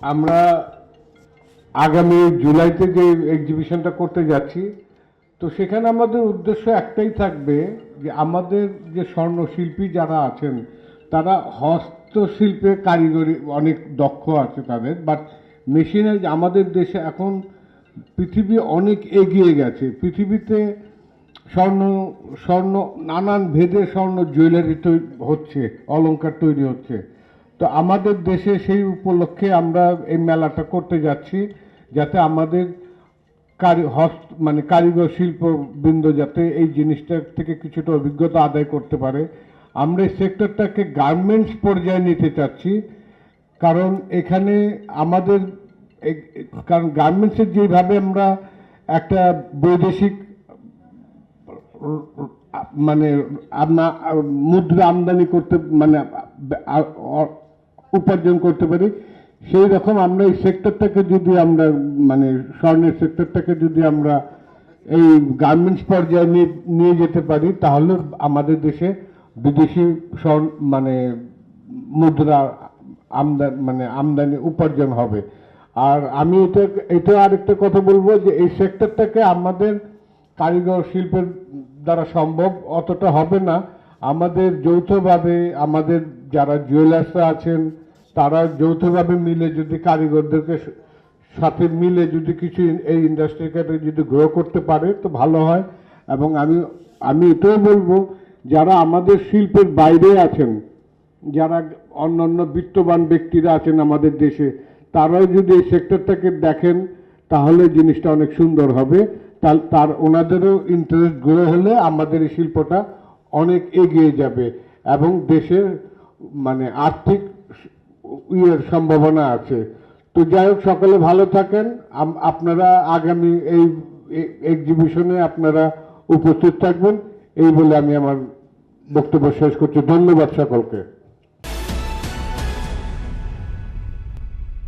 আমরা আগামী জুলাইতে যে এক্সিবিশনটা করতে যাচ্ছি। তো সেখানে আমাদের উদ্দেশ্য একটাই থাকবে যে আমাদের যে স্বর্ণশিল্পী যারা আছেন, তারা হস্তশিল্পে কারিগরি অনেক দক্ষ আছে তাদের বাট মেশিনে আমাদের দেশে এখন পৃথিবী অনেক এগিয়ে গেছে। পৃথিবীতে স্বর্ণ স্বর্ণ, নানান ভেদে স্বর্ণ জুয়েলারি তৈরি হচ্ছে, অলংকার তৈরি হচ্ছে। তো আমাদের দেশে সেই উপলক্ষে আমরা এই মেলাটা করতে যাচ্ছি, যাতে আমাদের কারি, হস্ত মানে কারিগর শিল্পবৃন্দ যাতে এই জিনিসটা থেকে কিছুটা অভিজ্ঞতা আদায় করতে পারে। আমরা এই সেক্টরটাকে গার্মেন্টস পর্যায়ে নিতে চাচ্ছি, কারণ এখানে আমাদের কারণ গার্মেন্টসের যেভাবে আমরা একটা বৈদেশিক মানে আমা মুদ্রা আমদানি করতে মানে উপার্জন করতে পারি। সেই রকম আমরা এই সেক্টরটাকে যদি আমরা মানে স্বর্ণের সেক্টরটাকে যদি আমরা এই গার্মেন্টস পর্যায়ে নিয়ে যেতে পারি, তাহলে আমাদের দেশে বিদেশি স্বর্ণ মানে মুদ্রা আমদানি মানে আমদানি উপার্জন হবে। আর আমি এটা এটা আরেকটা কথা বলব যে এই সেক্টরটাকে আমাদের কারিগর শিল্পের দ্বারা সম্ভব অতটা হবে না। আমাদের যৌথভাবে আমাদের যারা জুয়েলার্সরা আছেন তারা যৌথভাবে মিলে যদি কারিগরদেরকে সাথে মিলে যদি কিছু এই ইন্ডাস্ট্রিকে যদি গ্রো করতে পারে, তো ভালো হয়। এবং আমি আমি এটাও বলব, যারা আমাদের শিল্পের বাইরে আছেন, যারা অন্যান্য বিত্তবান ব্যক্তিরা আছেন আমাদের দেশে, তারাও যদি এই সেক্টরটাকে দেখেন, তাহলে জিনিসটা অনেক সুন্দর হবে। তার তার ওনাদেরও ইন্টারেস্ট গ্রো হলে আমাদের এই শিল্পটা অনেক এগিয়ে যাবে। এবং দেশের মানে আর্থিক ইয়ের সম্ভাবনা আছে। তো যাই হোক, সকলে ভালো থাকেন। আপনারা আগামী এই এক্সিবিশনে আপনারা উপস্থিত থাকবেন। এই বলে আমি আমার বক্তব্য শেষ করছি। ধন্যবাদ সকলকে।